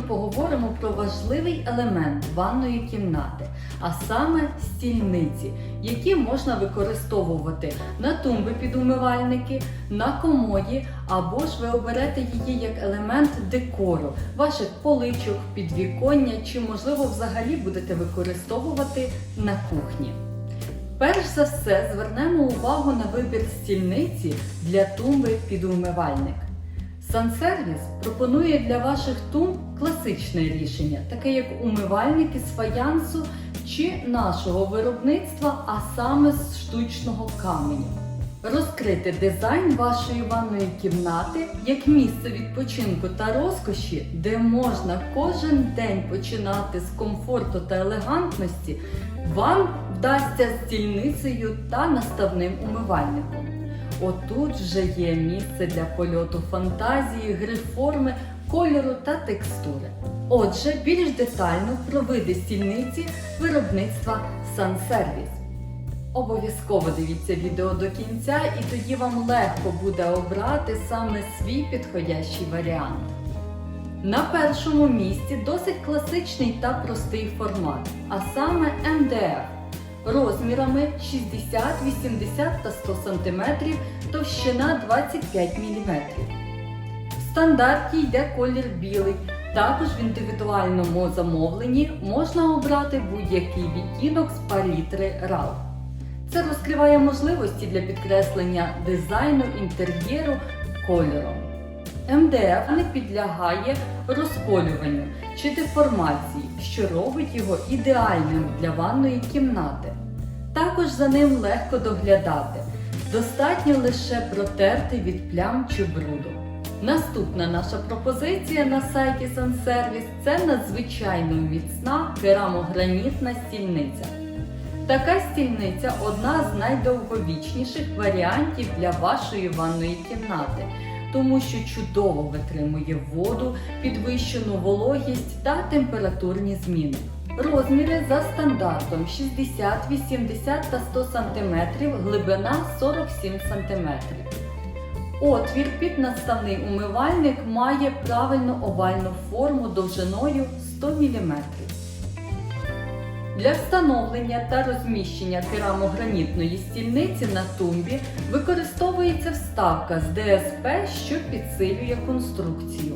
поговоримо про важливий елемент ванної кімнати, а саме стільниці, які можна використовувати на тумби під умивальники, на комоді, або ж ви оберете її як елемент декору, ваших поличок, підвіконня, чи, можливо, взагалі будете використовувати на кухні. Перш за все звернемо увагу на вибір стільниці для тумби під умивальник. Сансервіс пропонує для ваших тумб класичне рішення, таке як умивальники з фаянсу чи нашого виробництва, а саме з штучного каменю. Розкрити дизайн вашої ванної кімнати як місце відпочинку та розкоші, де можна кожен день починати з комфорту та елегантності, вам вдасться з стільницею та наставним умивальником. Отут вже є місце для польоту фантазії, гри форми, кольору та текстури. Отже, більш детально про види стільниці виробництва Sunservice. Обов'язково дивіться відео до кінця, і тоді вам легко буде обрати саме свій підходящий варіант. На першому місці досить класичний та простий формат, а саме МДФ розмірами 60, 80 та 100 см, товщина 25 мм. В стандарті йде колір білий. Також в індивідуальному замовленні можна обрати будь-який відтінок з палітри RAL. Це розкриває можливості для підкреслення дизайну інтер'єру кольором. МДФ не підлягає розколюванню чи деформації, що робить його ідеальним для ванної кімнати. Також за ним легко доглядати. Достатньо лише протерти від плям чи бруду. Наступна наша пропозиція на сайті Sunservice – це надзвичайно міцна керамогранітна стільниця. Така стільниця одна з найдовговічніших варіантів для вашої ванної кімнати, тому що чудово витримує воду, підвищену вологість та температурні зміни. Розміри за стандартом 60, 80 та 100 см, глибина 47 см. Отвір під надставний умивальник має правильно овальну форму довжиною 100 мм. Для встановлення та розміщення керамогранітної стільниці на тумбі використовується вставка з ДСП, що підсилює конструкцію.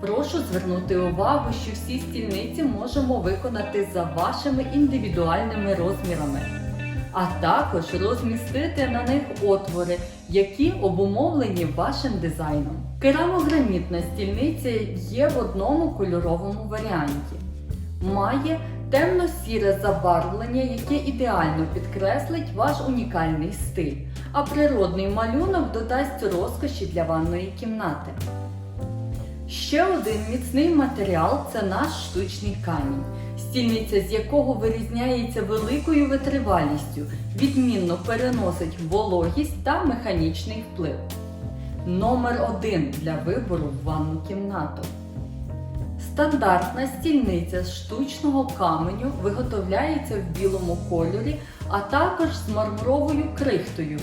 Прошу звернути увагу, що всі стільниці можемо виконати за вашими індивідуальними розмірами, а також розмістити на них отвори, які обумовлені вашим дизайном. Керамогранітна стільниця є в одному кольоровому варіанті. Має темно-сіре забарвлення, яке ідеально підкреслить ваш унікальний стиль, а природний малюнок додасть розкоші для ванної кімнати. Ще один міцний матеріал це наш штучний камінь, стільниця з якого вирізняється великою витривалістю, відмінно переносить вологість та механічний вплив. Номер один для вибору в ванну кімнату. Стандартна стільниця з штучного каменю виготовляється в білому кольорі, а також з мармуровою крихтою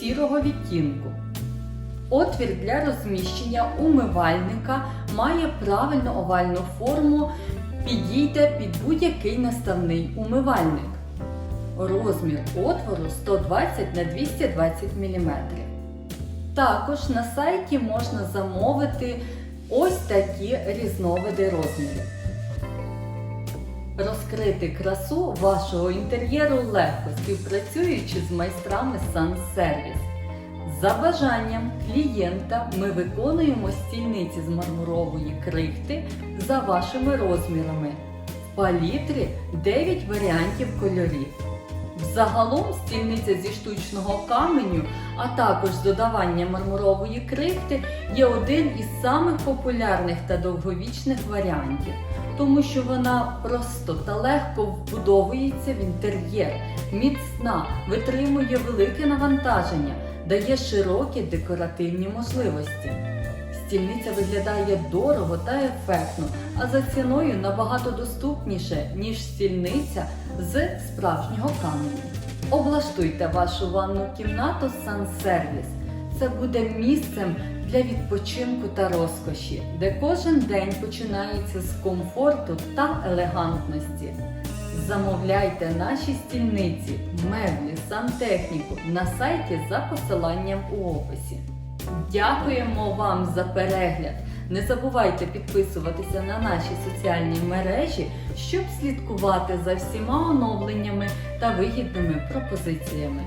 сірого відтінку. Отвір для розміщення умивальника має правильну овальну форму, підійде під будь-який наставний умивальник. Розмір отвору 120 на 220 мм. Також на сайті можна замовити ось такі різновиди розмірів. Розкрити красу вашого інтер'єру легко співпрацюючи з майстрами Sunservice. За бажанням клієнта ми виконуємо стільниці з мармурової крихти за вашими розмірами. В палітрі 9 варіантів кольорів. Взагалом стільниця зі штучного каменю, а також з додаванням мармурової крихти є один із самих популярних та довговічних варіантів, тому що вона просто та легко вбудовується в інтер'єр, міцна, витримує велике навантаження дає широкі декоративні можливості. Стільниця виглядає дорого та ефектно, а за ціною набагато доступніше, ніж стільниця з справжнього каменю. Облаштуйте вашу ванну кімнату Sunservice. Це буде місцем для відпочинку та розкоші, де кожен день починається з комфорту та елегантності. Замовляйте наші стільниці, меблі, сантехніку на сайті за посиланням у описі. Дякуємо вам за перегляд! Не забувайте підписуватися на наші соціальні мережі, щоб слідкувати за всіма оновленнями та вигідними пропозиціями.